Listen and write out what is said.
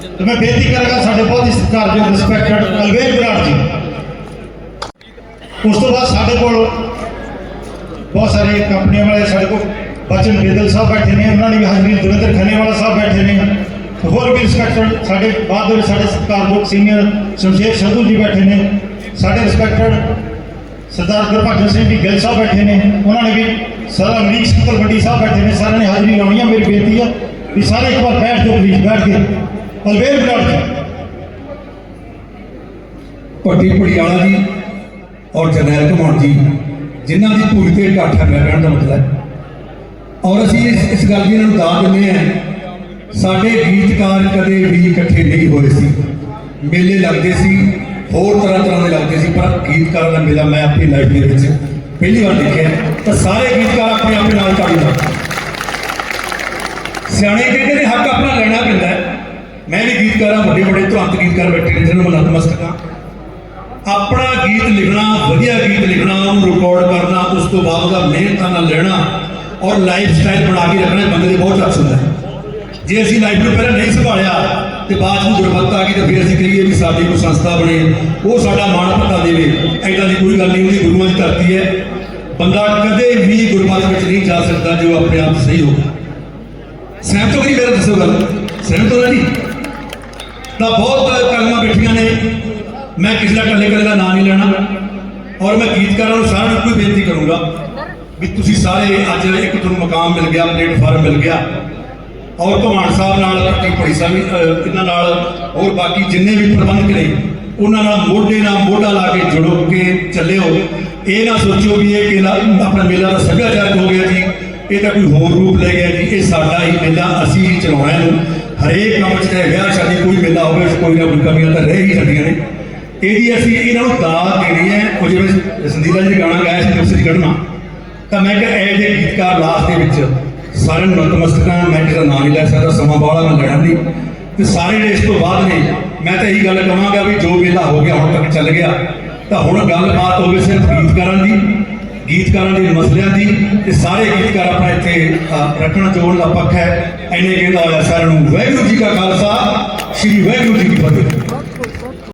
ਤੇ ਮੈਂ ਬੇਨਤੀ ਕਰਾਂਗਾ ਸਾਡੇ ਬਹੁਤ ਹੀ ਸਤਿਕਾਰਯੋਗ ਰਿਸਪੈਕਟਡ ਅਲਵੇਰ ਬਰਾੜ ਜੀ ਉਸ ਤੋਂ ਬਾਅਦ ਸਾਡੇ ਕੋਲ ਬਹੁਤ ਸਾਰੇ ਕੰਪਨੀਆਂ ਵਾਲੇ ਸਾਡੇ ਕੋਲ ਬਚਨ ਬੇਦਲ ਸਾਹਿਬ ਬੈਠੇ ਨੇ ਉਹਨਾਂ ਨੇ ਵੀ ਹਾਜ਼ਰੀ ਦਵਿੰਦਰ ਖੰਨੇਵਾਲਾ ਸਾਹਿਬ ਬੈਠੇ ਨੇ ਤੇ ਹੋਰ ਵੀ ਰਿਸਪੈਕਟਡ ਸਾਡੇ ਬਾਅਦ ਦੇ ਵਿੱਚ ਸਾਡੇ ਸਤਿਕਾਰਯੋਗ ਸੀਨੀਅਰ ਸ਼ਮਸ਼ੇਰ ਸੰਧੂ ਜੀ ਬੈਠੇ ਨੇ ਸਾਡੇ ਰਿਸਪੈਕਟਡ ਸਰਦਾਰ ਗੁਰਭਜਨ ਸਿੰਘ ਜੀ ਗਿੱਲ ਸਾਹਿਬ ਬੈਠੇ ਨੇ ਉਹਨਾਂ ਨੇ ਵੀ ਸਾਰਾ ਅਮਰੀਕ ਸਿੰਘ ਵੱਡੀ ਸਾਹਿਬ ਬੈਠੇ ਨੇ ਸਾਰਿਆਂ ਨੇ ਹਾਜ਼ਰੀ ਲਾਉਣੀ ਆ ਮੇਰੀ ਬੇਨਤੀ ਆ ਵੀ ਸਾਰੇ ਇੱਕ ਵਾਰ ਬੈਠ ਜਾਓ ਪਲੀਜ਼ ਬੈਠ ਕੇ ਅਲਵੇਰ ਬਰਾੜ ਜੀ ਭੱਟੀ ਪੜਿਆਲਾ ਜੀ ਔਰ ਜਰਨੈਲ ਘਮਾਉਣ ਜੀ, ਜਿਨ੍ਹਾਂ ਦੀ ਭੂਮੀ ਤੇ ਇਕੱਠ ਹੈ, ਮੈਂ ਕਹਿਣ ਦਾ ਮਤਲਬ ਔਰ ਅਸੀਂ ਇਸ ਇਸ ਗੱਲ ਦੀ ਇਹਨਾਂ ਨੂੰ ਦਾਅ ਦਿੰਦੇ ਹਾਂ, ਸਾਡੇ ਗੀਤਕਾਰ ਕਦੇ ਵੀ ਇਕੱਠੇ ਨਹੀਂ ਹੋਏ ਸੀ। ਮੇਲੇ ਲੱਗਦੇ ਸੀ, ਹੋਰ ਤਰ੍ਹਾਂ ਤਰ੍ਹਾਂ ਦੇ ਲੱਗਦੇ ਸੀ, ਪਰ ਗੀਤਕਾਰਾਂ ਦਾ ਮੇਲਾ ਮੈਂ ਆਪਣੀ ਲਾਈਫ ਦੇ ਵਿੱਚ ਪਹਿਲੀ ਵਾਰ ਦੇਖਿਆ ਤਾਂ ਸਾਰੇ ਗੀਤਕਾਰ ਆਪਣੇ ਆਪਣੇ ਨਾਲ ਤਾੜੀ ਮਾਰਦੇ ਸਿਆਣੇ ਕਹਿੰਦੇ ਨੇ ਹੱਕ ਆਪਣਾ ਲੈਣਾ ਪੈਂਦਾ ਹੈ। ਮੈਂ ਵੀ ਗੀਤਕਾਰਾਂ, ਵੱਡੇ ਵੱਡੇ ਧੁਰੰਤ ਗੀਤਕਾਰ ਬੈਠੇ ਨੇ ਜਿਹਨਾਂ ਨੂੰ ਨਤਮਸਤਕ ਹਾਂ ਆਪਣਾ ਗੀਤ ਲਿਖਣਾ, ਵਧੀਆ ਗੀਤ ਲਿਖਣਾ, ਉਹਨੂੰ ਰਿਕਾਰਡ ਕਰਨਾ, ਉਸ ਤੋਂ ਬਾਅਦ ਉਹਦਾ ਮਿਹਨਤਾਂ ਨਾਲ ਲੈਣਾ ਔਰ ਲਾਈਫ ਸਟਾਈਲ ਬਣਾ ਕੇ ਰੱਖਣਾ ਬੰਦੇ ਦੇ ਬਹੁਤ ਚੱਸ ਹੁੰਦਾ ਹੈ। ਜੇ ਅਸੀਂ ਲਾਈਫ ਨੂੰ ਪਹਿਲਾਂ ਨਹੀਂ ਸੰਭਾਲਿਆ ਤੇ ਬਾਅਦ ਨੂੰ ਗੁਰਬੱਤ ਆ ਗਈ ਤੇ ਫਿਰ ਅਸੀਂ ਕਹੀਏ ਵੀ ਸਾਡੀ ਕੋਈ ਸੰਸਥਾ ਬਣੇ। ਉਹ ਸਾਡਾ ਮਾਣ ਪਤਾ ਦੇਵੇ। ਐਦਾਂ ਦੀ ਕੋਈ ਗੱਲ ਨਹੀਂ, ਉਹਦੀ ਗੁਰੂਆਂ ਦੀ ਧਰਤੀ ਹੈ। ਬੰਦਾ ਕਦੇ ਵੀ ਗੁਰਬੱਤ ਵਿੱਚ ਨਹੀਂ ਜਾ ਸਕਦਾ ਜੋ ਆਪਣੇ ਆਪ ਸਹੀ ਹੋਵੇ। ਸਹਿਮਤ ਹੋ ਗਈ ਮੇਰਾ ਦੱਸੋ ਗੱਲ? ਸਹਿਮਤ ਹੋ ਜੀ? ਤਾਂ ਬਹੁਤ ਕਲਮਾਂ ਬੈਠੀਆਂ ਨੇ। ਮੈਂ ਕਿਸੇ ਦਾ ਇਕੱਲੇ ਇਕੱਲੇ ਦਾ ਨਾਂ ਨਹੀਂ ਲੈਣਾ। ਔਰ ਮੈਂ ਗੀਤਕਾਰਾਂ ਨੂੰ ਸਾਰਿਆਂ ਨੂੰ ਇੱਕੋ ਹੀ ਬੇਨਤੀ ਕਰੂੰਗਾ ਵੀ ਤੁਸੀਂ ਸਾਰੇ ਅੱਜ ਇੱਕ ਤੁਹਾਨੂੰ ਮਕਾਮ ਮਿਲ ਗਿਆ, ਪਲੇਟਫਾਰਮ ਮਿਲ ਗਿਆ। ਔਰ ਭਗਵਾਨ ਸਾਹਿਬ ਨਾਲ ਪੱਟੀ ਪੜੀ ਸਾਹਿਬ ਇਹਨਾਂ ਨਾਲ ਹੋਰ ਬਾਕੀ ਜਿੰਨੇ ਵੀ ਪ੍ਰਬੰਧਕ ਨੇ, ਉਹਨਾਂ ਨਾਲ ਮੋਢੇ ਨਾਲ ਮੋਢਾ ਲਾ ਕੇ ਜੁੜੋ ਕੇ ਚੱਲਿਓ। ਇਹ ਨਾ ਸੋਚੋ ਵੀ ਇਹ ਕਿਲਾ ਆਪਣਾ ਮੇਲਾ ਦਾ ਸੱਭਿਆਚਾਰਕ ਹੋ ਗਿਆ ਜੀ। ਇਹ ਤਾਂ ਕੋਈ ਹੋਰ ਰੂਪ ਲੈ ਗਿਆ ਜੀ। ਇਹ ਸਾਡਾ ਹੀ ਮੇਲਾ, ਅਸੀਂ ਹੀ ਚਲਾਉਣਾ ਇਹਨੂੰ। ਹਰੇਕ ਕੰਮ 'ਚ ਚਾਹੇ ਵਿਆਹ ਸ਼ਾਦੀ ਕੋਈ ਮੇਲਾ ਕੋਈ ਨਾ ਕੋਈ ਕਮੀਆਂ ਤਾਂ ਰਹਿ ਹੀ ਜਾਂਦੀਆਂ ਨੇ। ਇਹਦੀ ਅਸੀਂ ਇਹਨਾਂ ਨੂੰ ਦਾਤ ਦੇਣੀ ਹੈ ਉਹ ਜਿਵੇਂ ਸੰਦੀਲਾ ਜੀ ਗਾਣਾ ਗਾਇਆ ਸੀ ਦੂਸਰੀ ਕੱਢਣਾ ਤਾਂ ਮੈਂ ਕਿਹਾ ਇਹ ਜੇ ਗੀਤਕਾਰ ਲਾਸ਼ ਦੇ ਵਿੱਚ ਸਾਰਿਆਂ ਨੂੰ ਨਤਮਸਤਕਾਂ ਮੈਂ ਕਿਸੇ ਦਾ ਨਾਮ ਨਹੀਂ ਲੈ ਸਕਦਾ ਸਮਾਂ ਬਾਹਲਾ ਮੈਂ ਲੈਣਾ ਨਹੀਂ। ਤੇ ਸਾਰੇ ਜਿਹੜੇ ਇਸ ਤੋਂ ਬਾਅਦ ਨੇ ਮੈਂ ਤਾਂ ਇਹੀ ਗੱਲ ਕਹਾਂਗਾ ਵੀ ਜੋ ਵੇਲਾ ਹੋ ਗਿਆ ਹੁਣ ਤੱਕ ਚੱਲ ਗਿਆ। ਤਾਂ ਹੁਣ ਗੱਲਬਾਤ ਹੋਵੇ ਸਿਰਫ ਗੀਤਕਾਰਾਂ ਦੀ ਗੀਤਕਾਰਾਂ ਦੇ ਮਸਲਿਆਂ ਦੀ ਤੇ ਸਾਰੇ ਗੀਤਕਾਰ ਆਪਣਾ ਇੱਥੇ ਅ, ਰੱਖਣਾ ਜੋੜਨ ਦਾ ਪੱਖ ਹੈ। ਐਨੇ ਕਹਿੰਦਾ ਹੋਇਆ ਸਾਰਿਆਂ ਨੂੰ ਵਾਹਿਗੁਰੂ ਜੀ ਕਾ ਖਾਲਸਾ। ਸ੍ਰੀ ਵਾਹਿਗੁਰੂ ਜੀ ਕੀ ਫਤਿਹ